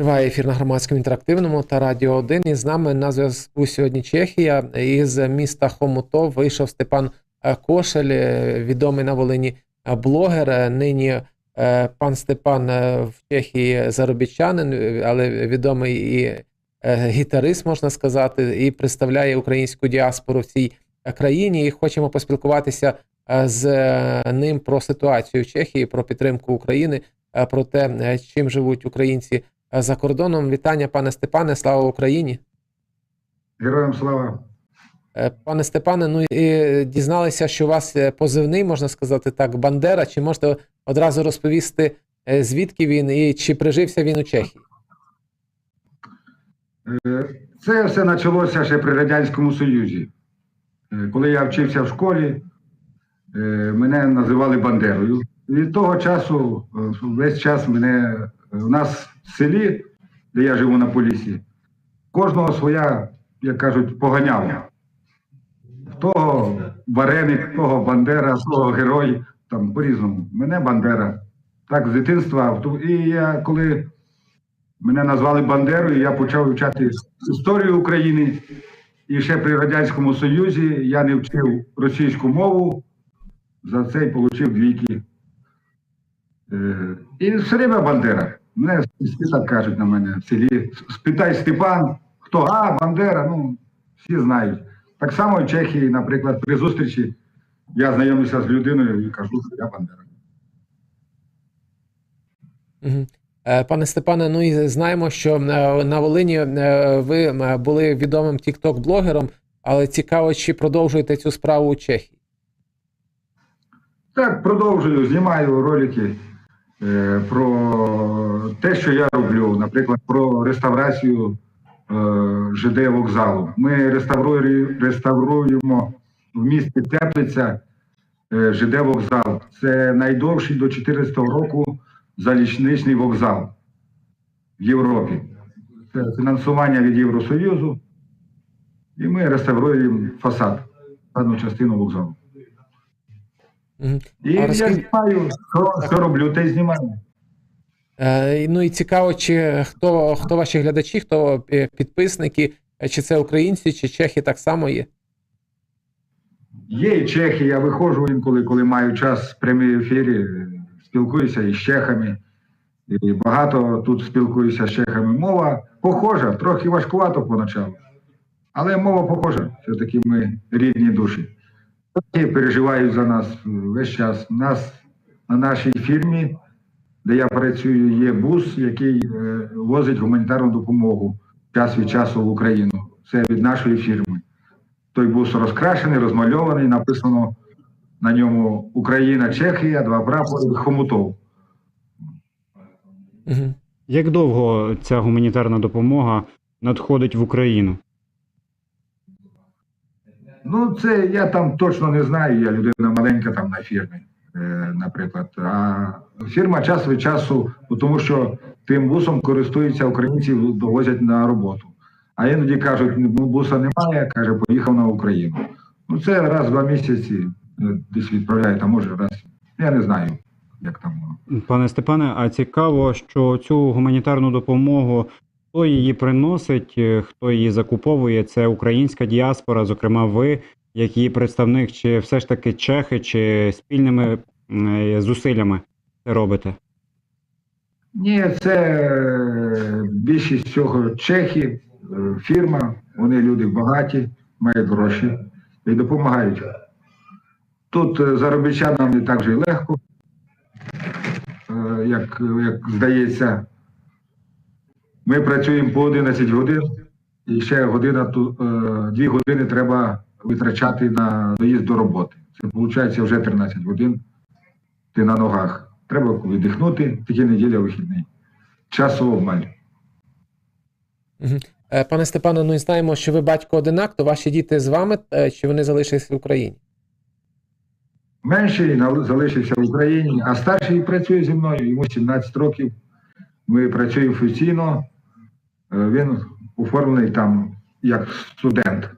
Триває ефір на громадському інтерактивному та Радіо 1. І з нами на зв'язку сьогодні Чехія. Із міста Хомутов вийшов Степан е, Кошель, е, відомий на Волині е, блогер. Нині пан Степан в Чехії заробітчанин, але відомий і гітарист, можна сказати, і представляє українську діаспору в цій країні. І хочемо поспілкуватися з ним про ситуацію в Чехії, про підтримку України, про те, чим живуть українці за кордоном. Вітання, пане Степане, слава Україні. Героям слава. Е, Пане Степане, ну і дізналися, що у вас е, позивний, можна сказати так, Бандера. Чи можете одразу розповісти, е, звідки він і чи прижився він у Чехії? Е, Це все почалося ще при Радянському Союзі. Е, Коли я вчився в школі, е, мене називали Бандерою. Від того часу, е, весь час мене у нас в селі, де я живу на Полісі, кожного своя, як кажуть, поганяла. В того вареник, того Бандера, того герой, там по-різному. Мене Бандера. Так, з дитинства. І я коли Мене назвали Бандерою, я почав вивчати історію України. І ще при Радянському Союзі я не вчив російську мову, за це й отримав двійки. Е, І все время Бандера. Мене всі так кажуть на мене в селі. Спитай Степан, хто? А, Бандера, ну, всі знають. Так само в Чехії, наприклад, при зустрічі я знайомлюся з людиною і кажу, що я Бандера. Е, Пане Степане, ну і знаємо, що е, на Волині е, ви були відомим тікток-блогером, але цікаво, чи продовжуєте цю справу у Чехії? Так, продовжую, знімаю ролики про те, що я роблю, наприклад, про реставрацію е, ЖД вокзалу. Ми реставрує- реставруємо в місті Теплиця е, ЖД вокзал. Це найдовший до 2014 року залізничний вокзал в Європі. Це фінансування від Євросоюзу. І ми реставруємо фасад, одну частину вокзалу. І А я розкажіть- знімаю, що, що роблю, те знімаю. Е, Ну і цікаво, чи хто, хто ваші глядачі, хто е, підписники, е, чи це українці, чи чехи так само є? Є і чехи, я виходжу інколи, коли маю час в прямій ефірі, спілкуюся із чехами. І багато тут спілкуюся з чехами. Мова похожа, трохи важкувато поначалу. Але мова похожа. Все-таки ми рідні душі. Переживають за нас весь час. У нас на нашій фірмі, де я працюю, є бус, який е, возить гуманітарну допомогу час від часу в Україну. Це від нашої фірми. Той бус розкрашений, розмальований, написано на ньому Україна, Чехія, два прапори, Хомутов. Як довго ця гуманітарна допомога надходить в Україну? Ну, це я там точно не знаю. Я людина маленька там на фірмі, е, наприклад. А фірма час від часу, ну, тому що тим бусом користуються українці, довозять на роботу. А іноді кажуть, ну буса немає, каже, поїхав на Україну. Ну, це раз два місяці е, десь відправляють, а може раз. Я не знаю, як там. Пане Степане, а цікаво, що цю гуманітарну допомогу хто її приносить, е, хто її закуповує, це українська діаспора, зокрема ви, як її представник, чи все ж таки чехи, чи спільними е, зусиллями це робите? Ні, це е, більшість цього чехи, фірма, вони люди багаті, мають гроші і допомагають. Тут заробітчанам не так же легко, як, як здається. Ми працюємо по 11 годин, і ще година, е, дві години треба витрачати на доїзд до роботи. Це виходить вже 13 годин. Ти на ногах. Треба віддихнути, тільки неділя вихідний. Часу обмаль. Е, Пане Степане, ну і знаємо, що ви батько одинак, то ваші діти з вами, е, чи вони залишились в Україні? Менший залишився в Україні, а старший працює зі мною, йому 17 років. Ми працюємо офіційно. Е, Він оформлений там як студент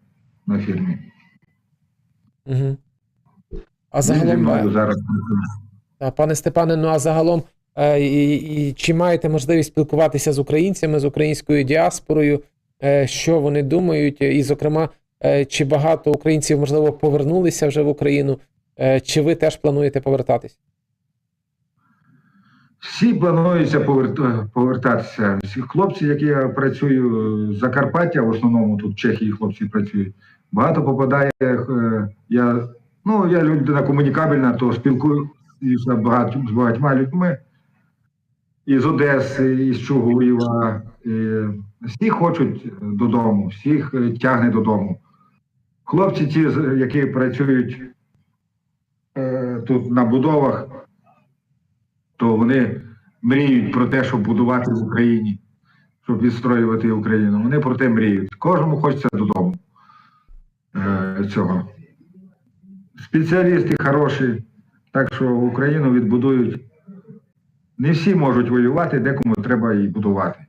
на фірмі. Угу. А загалом, е, зараз. та, пане Степане, ну а загалом, Е, І, і чи маєте можливість спілкуватися з українцями, з українською діаспорою, що вони думають? І, зокрема, чи багато українців, можливо, повернулися вже в Україну, чи ви теж плануєте повертатись? Всі плануються повертатися. Всі хлопці, які я працюю з Закарпаття, в основному тут в Чехії хлопці працюють. Багато попадає. е, Я, ну, я людина комунікабельна, то спілкуюся багато, з багатьма людьми. Із Одеси, із Чугуєва. Всі хочуть додому, всіх е, тягне додому. Хлопці, ті, які працюють е, тут на будовах, то вони мріють про те, щоб будувати в Україні, щоб відстроювати Україну. Вони про те мріють. Кожному хочеться додому е, цього. Спеціалісти хороші, так що Україну відбудують. Не всі можуть воювати, декому треба і будувати.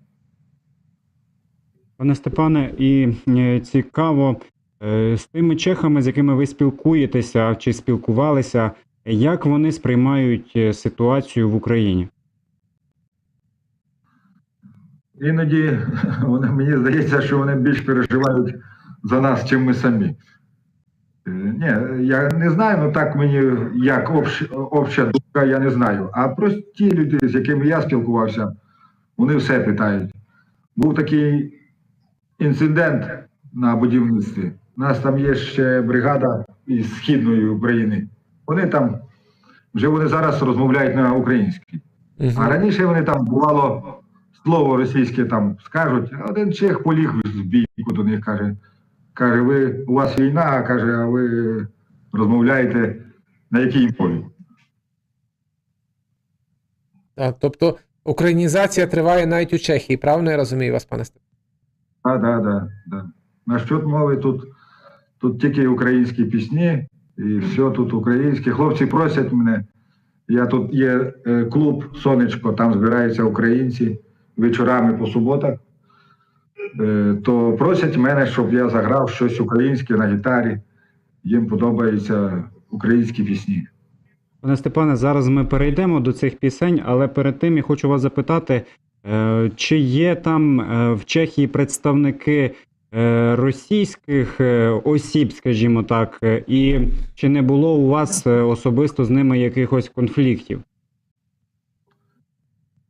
Пане Степане, і е, цікаво е, з тими чехами, з якими ви спілкуєтеся чи спілкувалися, як вони сприймають е, ситуацію в Україні? Іноді вони, мені здається, що вони більш переживають за нас, чим ми самі. Е, Ні, я не знаю, ну так мені як общ, обща думка, я не знаю. А прості люди, з якими я спілкувався, вони все питають. Був такий інцидент на будівництві. У нас там є ще бригада із Східної України. Вони там, вже вони зараз розмовляють на українській. А раніше вони там бувало слово російське там скажуть, а один чех поліг з бійку до них каже. Каже, ви у вас війна, каже, а ви розмовляєте на якій мові? Так, тобто українізація триває навіть у Чехії, правильно я розумію вас, пане Степане? А, да, да, да. Насчет мови тут, тут тільки українські пісні, і все тут українське. Хлопці просять мене. Я тут є е, клуб Сонечко, там збираються українці вечорами по суботах. Е, то просять мене, щоб я заграв щось українське на гітарі. Їм подобаються українські пісні. Пане Степане, зараз ми перейдемо до цих пісень, але перед тим я хочу вас запитати, е, чи є там в Чехії представники російських е, осіб, скажімо так, е, і чи не було у вас е, особисто з ними якихось конфліктів?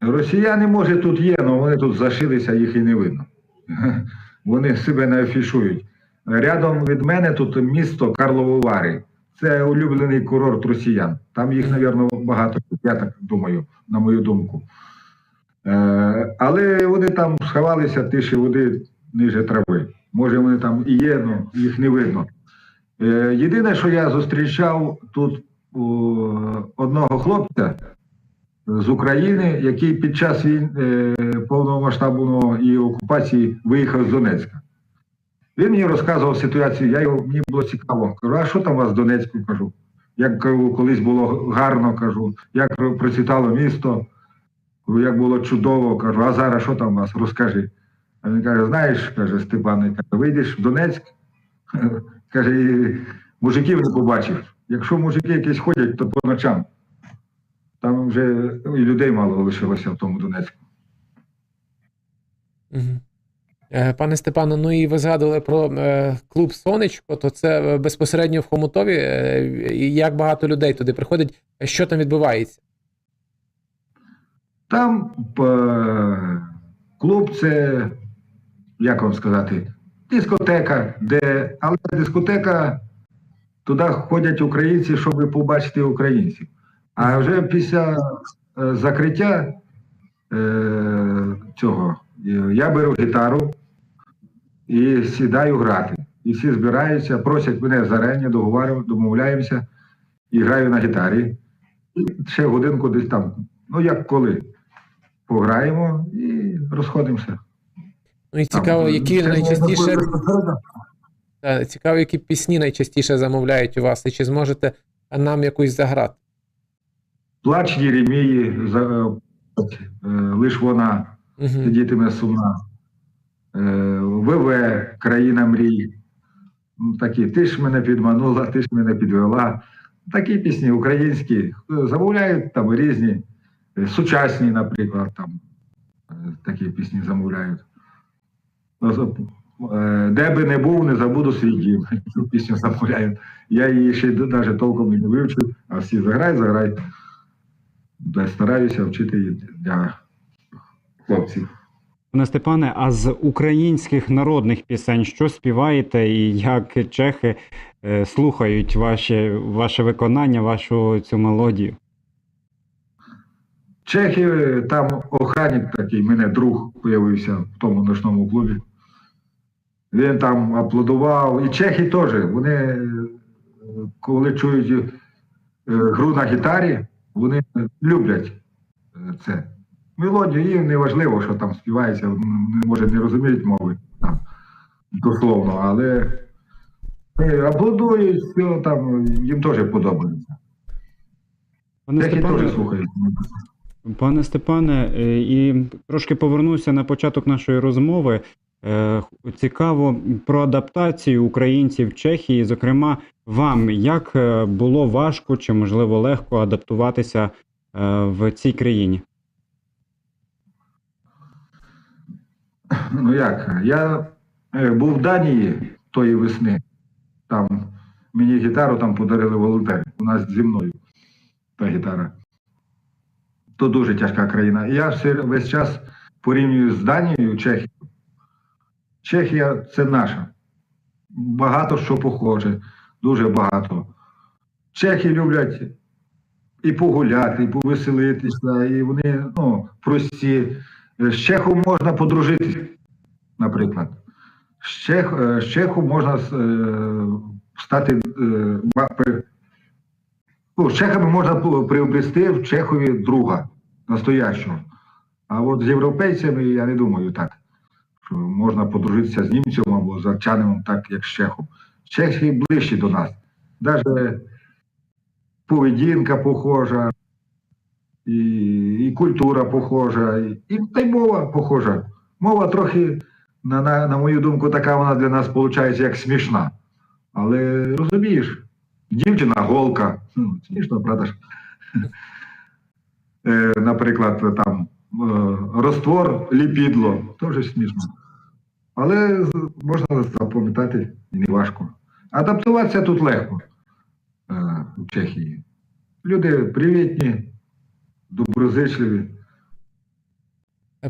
Росіяни, може, тут є, але вони тут зашилися, їх і не видно. Вони себе не афішують. Рядом від мене тут місто Карлововари. Це улюблений курорт росіян. Там їх, мабуть, багато, я так думаю, на мою думку. Е, але вони там сховалися тиші води ниже трави. Може, вони там і є, але їх не видно. Е, єдине, що я зустрічав тут у одного хлопця, з України, який під час е, повномасштабної окупації виїхав з Донецька. Він мені розказував ситуацію, я його, мені було цікаво. Кажу, а що там у вас в Донецьку? кажу. Як колись було гарно, кажу, як процвітало місто, як було чудово, кажу, а зараз що там у вас? Розкажи. А він каже, знаєш, каже Степан, каже, вийдеш в Донецьк, каже, і мужиків не побачив. Якщо мужики якісь ходять, то по ночам. Там вже ну, і людей мало лишилося в тому Донецьку. Е, Пане Степане, ну і ви згадували про е, клуб Сонечко, то це е, безпосередньо в Хомутові. Як багато людей туди приходить, що там відбувається? Там клуб це, як вам сказати, дискотека, де, але дискотека, туди ходять українці, щоб побачити українців. А вже після е, закриття е, цього е, я беру гітару і сідаю грати. І всі збираються, просять мене договарю- домовляємося і граю на гітарі. І ще годинку десь там, ну як коли пограємо і розходимося. Ну і цікаво, Там, які найчастіше е, цікаво, які пісні найчастіше замовляють у вас, і чи зможете нам якусь заграти? Плач Єремії, за, е, е, лиш вона Угу. сидітиме сумна. Е, ВВ, країна мрій. Ну, Такі, ти ж мене підманула, ти ж мене підвела. Такі пісні українські. Замовляють там різні. Е, Сучасні, наприклад, там е, такі пісні замовляють. Е, Де би не був, не забуду свій дім. Цю пісню замовляють. Я її ще навіть толком і не вивчив, а всі заграй, заграй. Да, Стараюся вчити її для хлопців. Пане Степане, а з українських народних пісень що співаєте і як чехи е, слухають ваші, ваше виконання, вашу цю мелодію? Чехи, е, там охранник такий, мене друг з'явився в тому ночному клубі. Він там аплодував. І чехи теж. Вони, е, коли чують е, гру на гітарі, вони люблять е, це. Мелодію їм не важливо, що там співається, може не розуміють мови там, дословно, але аплодують, все там їм теж подобається. Пане Чехи Степане, теж слухають. Пане Степане, і трошки повернуся на початок нашої розмови. Е, Цікаво про адаптацію українців в Чехії. Зокрема, вам як е, було важко чи можливо легко адаптуватися е, в цій країні? Ну як? Я був в Данії тої весни. Там мені гітару там подарили волонтери. У нас зі мною та гітара. То дуже тяжка країна. Я все, весь час порівнюю з Данією, Чехією. Чехія це наша. Багато що похоже, дуже багато. Чехи люблять і погуляти, і повеселитися, і вони ну, прості. З Чехом можна подружитися, наприклад. З, Чех, е, з Чехом можна е, стати. Е, ну, з Чехами можна приобрести в Чехові друга настоящого. А от з європейцями я не думаю так, можна подружитися з німцем або з арчанином, так як з Чехом. Чехи ближчі до нас. Навіть поведінка похожа, і, і культура похожа, і, і та й мова похожа. Мова трохи, на, на, на мою думку, така вона для нас виходить як смішна. Але розумієш, дівчина голка. Смішно, правда ж? Е, наприклад, там е, роствор ліпідло, теж смішно. Але можна запам'ятати і не важко. Адаптуватися тут легко е, в Чехії. Люди привітні, доброзичливі.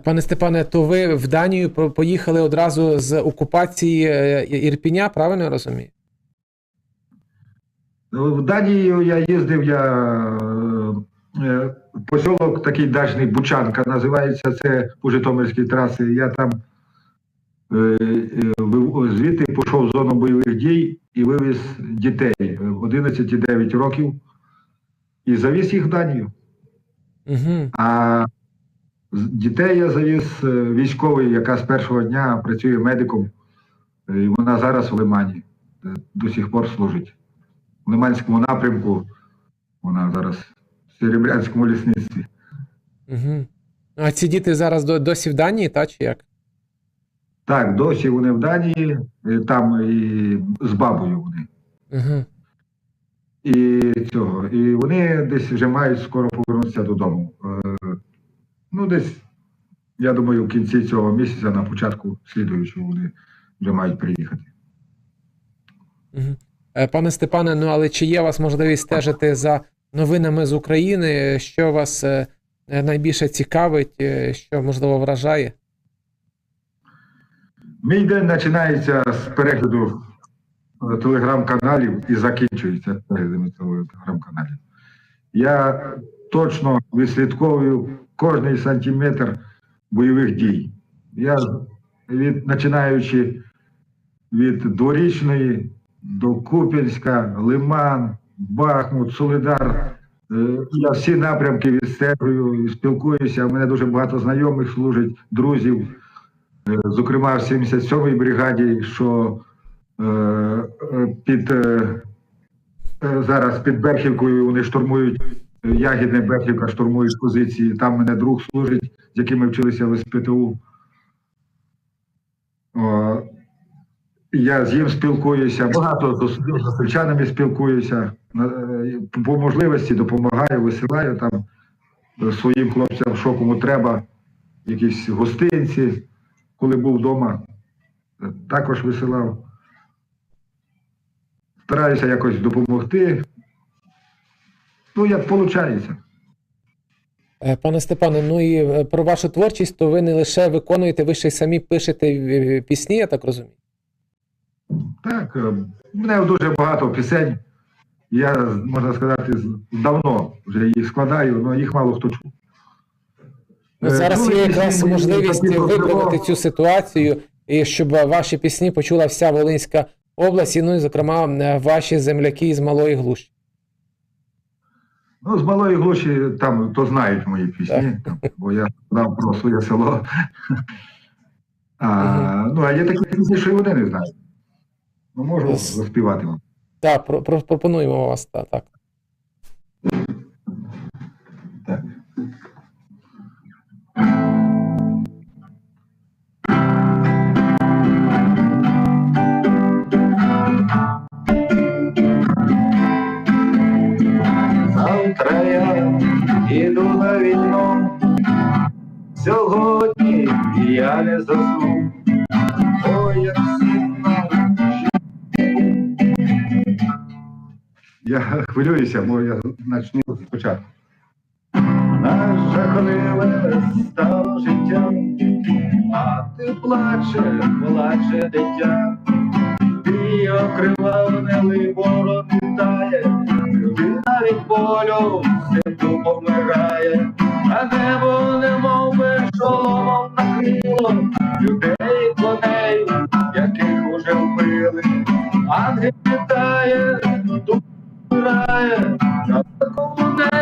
Пане Степане, то ви в Данію поїхали одразу з окупації е, Ірпіня, правильно я розумію? В Данію я їздив, я е, посілок такий дачний Бучанка називається, це по Житомирській трасі. Я там е, е, звідти пішов в зону бойових дій і вивіз дітей е, 11 і 9 років і завіз їх в Данію. Угу. А дітей я завіз е, військовий, яка з першого дня працює медиком, е, і вона зараз в Лимані е, до сих пор служить. В Лиманському напрямку вона зараз в Серебрянському лісництві. Угу. А ці діти зараз досі в Данії, та чи як? Так, досі вони в Данії, там і з бабою вони. Угу. І цього. І вони десь вже мають скоро повернутися додому. Е, Ну, десь, я думаю, в кінці цього місяця, на початку слідуючого, вони вже мають приїхати. Угу. Пане Степане, ну але чи є у вас можливість стежити за новинами з України? Що вас е, найбільше цікавить, що можливо вражає? Мій день починається з перегляду е, телеграм-каналів і закінчується переглядами телеграм-каналів. Я точно відслідковую кожний сантиметр бойових дій. Я від починаючи від дворічної до Куп'янська, Лиман, Бахмут, Солидар. Е, Я всі напрямки відстежую і спілкуюся. У мене дуже багато знайомих служить, друзів. Зокрема в 77-й бригаді, що е, е, під е, зараз під Берхівкою вони штурмують Ягідне Берхівка, штурмують позиції. Там мене друг служить, з яким ми вчилися в СПТУ. Я з ним спілкуюся, багато з з спілкуюся. По можливості допомагаю, висилаю там своїм хлопцям, що кому треба, якісь гостинці, коли був вдома, е, також висилав. Стараюся якось допомогти. Ну, як виходить. Е, Пане Степане, ну і е, про вашу творчість, то ви не лише виконуєте, ви ще й самі пишете пісні, я так розумію. Так, в мене дуже багато пісень. Я, можна сказати, давно вже їх складаю, але їх мало хто чув. Ну, Е, зараз ну, є якраз можливість виправити цю ситуацію, і щоб ваші пісні почула вся Волинська область, і, ну і зокрема е, ваші земляки із Малої Глуші. Ну, з малої глуші там то знають мої пісні, там, бо я знав про своє село. А, ну, а є такі пісні, що і вони не знають. Ну, можу заспівати вам. Так, про, про, пропонуємо вас. Так. Завтра я іду на війну, сьогодні я не засну. Ой, як сильно. Я хвилююся, бо я почну спочатку. Наш жахливе стало життя, а ти плаче, плаче дитя, ти окривавнений ворог вітає, людина від болю ситу помирає, а небо немов би шоломом накрило. Людей коней, яких уже вбили, ангел вітає, тут вмирає, на такому небо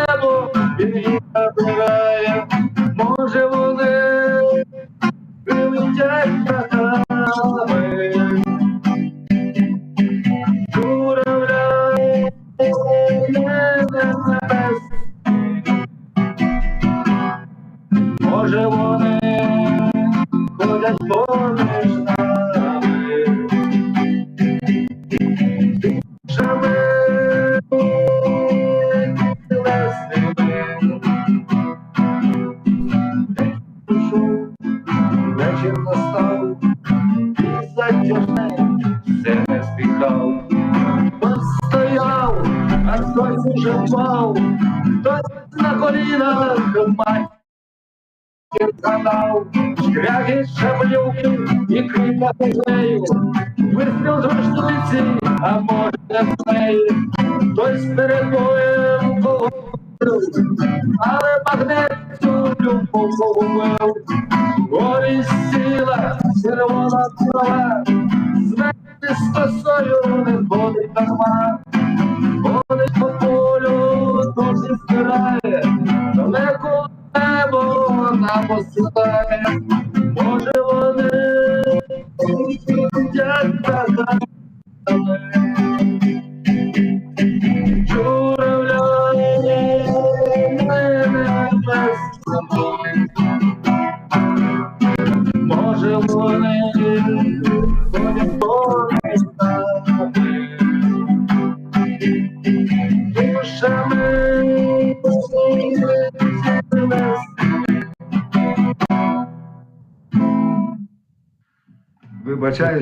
все не спіхав. Хтось а хтось уже впав, хтось на колінах мать згадав, шкряги шаблюки і крика нею, вистріл з рушниці, а може з неї, хтось перед боєм погубив, але магнет цю любов погубив, горі сіла, червона трава, смерті з косою не ходить дарма, ходить по полю, досі збирає, далеко небо нам посилає, може вони як така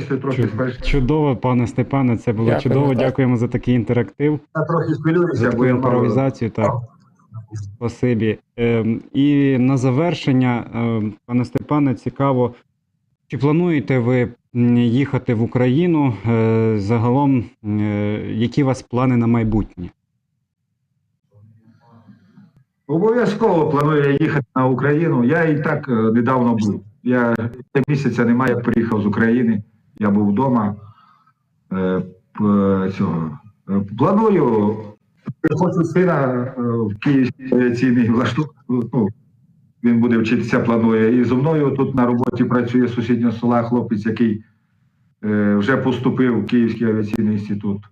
Що трохи спершу. Чудово, пане Степане, це було Дякую, чудово. так. Дякуємо за такий інтерактив, Я трохи за таку імпровізацію. Так, спасибі. Ем, і на завершення, ем, пане Степане, цікаво, чи плануєте ви їхати в Україну? Е, Загалом, е, які у вас плани на майбутнє? Обов'язково планую їхати на Україну. Я і так е, недавно був. Я місяця немає, як приїхав з України. Я був вдома. Е, цього. Е, Планую, хочу сина е, в Київський авіаційний влашту. Ну, він буде вчитися, планує. І зі мною тут на роботі працює з сусіднього села хлопець, який е, вже поступив в Київський авіаційний інститут.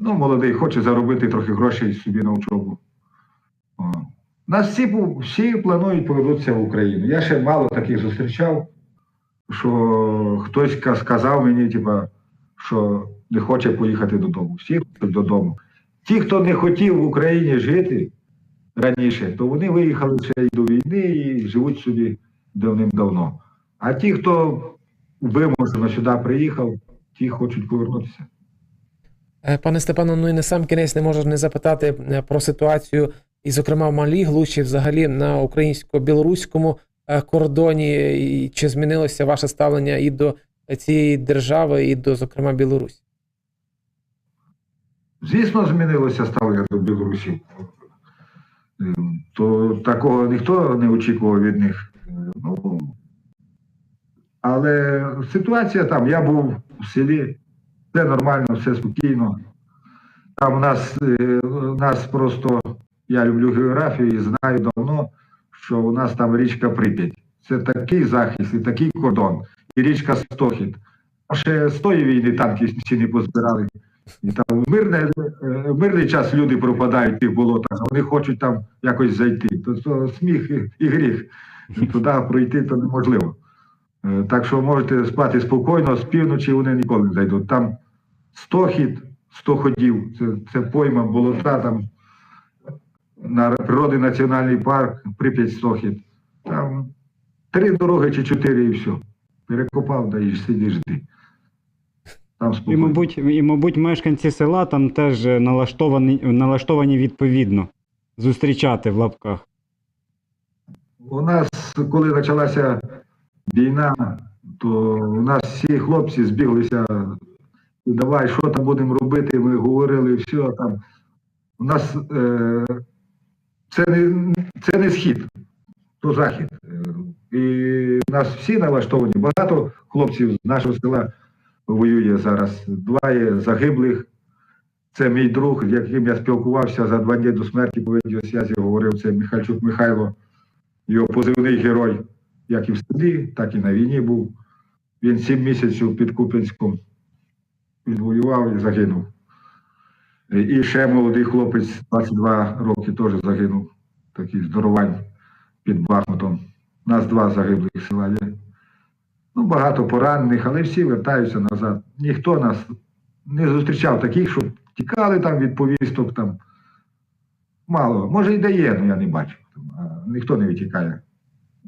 Ну, молодий, хоче заробити трохи грошей собі на учобу. О. Нас всі, всі планують повернутися в Україну. Я ще мало таких зустрічав, що хтось сказав мені, типа, що не хоче поїхати додому. Всі хочуть додому. Ті, хто не хотів в Україні жити, раніше, то вони виїхали ще й до війни і живуть собі давним-давно. А ті, хто вимушено сюди приїхав, ті хочуть повернутися. Е, Пане Степано, ну і на сам кінець не можу не запитати е, про ситуацію, і, зокрема, в Малій Глуші, взагалі на українсько-білоруському кордоні, і чи змінилося ваше ставлення і до цієї держави, і до, зокрема, Білорусі? Звісно, змінилося ставлення до Білорусі. Е, То такого ніхто не очікував від них. Е, Ну, але ситуація там, я був у селі, все нормально, все спокійно. Там у нас, е, у нас просто, я люблю географію і знаю давно, що у нас там річка Прип'ять. Це такий захист і такий кордон, і річка Стохід. А ще з тої війни танки всі не позбирали. І там в мирне, в мирний час люди пропадають в тих болотах, вони хочуть там якось зайти. То, то сміх і, гріх. Туди пройти то неможливо. Е, Так що можете спати спокійно, з півночі вони ніколи не зайдуть. Там 100 хід, 100 ходів, це, це пойма, болота, там на природний національний парк, Прип'ять 100 хід. Там три дороги чи чотири і все. Перекопав, да і сиді жди. Там І, мабуть, і, мабуть, мешканці села там теж налаштовані, налаштовані відповідно зустрічати в лапках. У нас, коли почалася війна, то у нас всі хлопці збіглися. «Ну, Давай, що там будемо робити? Ми говорили, все там. У нас е, це, не, це не схід, то захід. Е, І нас всі налаштовані. Багато хлопців з нашого села воює зараз. Два загиблих. Це мій друг, з яким я спілкувався за два дні до смерті по відеосвязі, говорив, це Михальчук Михайло його позивний герой, як і в селі, так і на війні був. Він сім місяців під Куп'янськом відвоював і загинув. І ще молодий хлопець, 22 роки, теж загинув. Такий здоровань під Бахмутом. Нас два загиблих села є. Ну, багато поранених, але всі вертаються назад. Ніхто нас не зустрічав таких, щоб тікали там від повісток. Там. Мало. Може, і дає, але я не бачу. Ніхто не відтікає.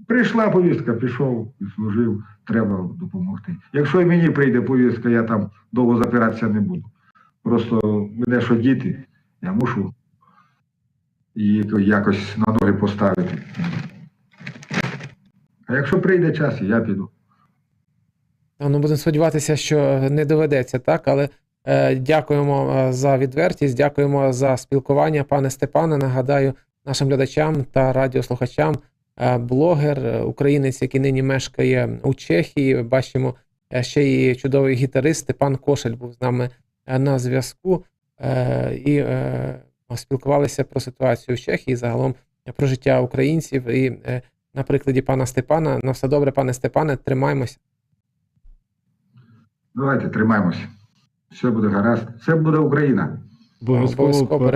Прийшла повістка, пішов служив, треба допомогти. Якщо і мені прийде повістка, я там довго запиратися не буду. Просто мене що діти, я мушу її якось на ноги поставити. А якщо прийде час, я піду. Ну, будемо сподіватися, що не доведеться, так? Але е, дякуємо е, за відвертість, дякуємо за спілкування, пане Степане. Нагадаю нашим глядачам та радіослухачам. е, Блогер, е, українець, який нині мешкає у Чехії. Бачимо ще і чудовий гітарист Степан Кошель був з нами на зв'язку. Е, І е, спілкувалися про ситуацію в Чехії, загалом про життя українців. І е, на прикладі пана Степана. На все добре, пане Степане, тримаємося. Давайте тримаємося. Все буде гаразд. Все буде Україна. Обов'язково